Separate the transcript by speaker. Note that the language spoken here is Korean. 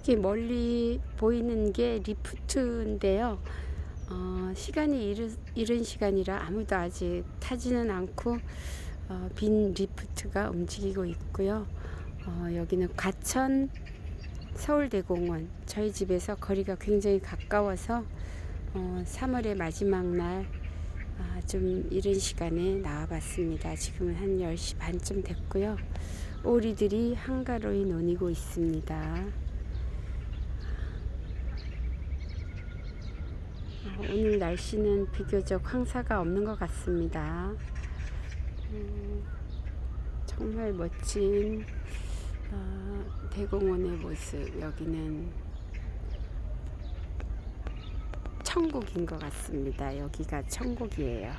Speaker 1: 저기 멀리 보이는 게 리프트인데요. 어, 시간이 이른, 이른 시간이라 아무도 아직 타지는 않고 어, 빈 리프트가 움직이고 있고요. 어, 여기는 과천 서울대공원 저희 집에서 거리가 굉장히 가까워서 어, 3월의 마지막 날 아, 좀 이른 시간에 나와봤습니다. 지금은 한 10시 반쯤 됐고요. 오리들이 한가로이 논이고 있습니다. 오늘 날씨는 비교적 황사가 없는 것 같습니다. 음, 정말 멋진 어, 대공원의 모습. 여기는 천국인 것 같습니다. 여기가 천국이에요.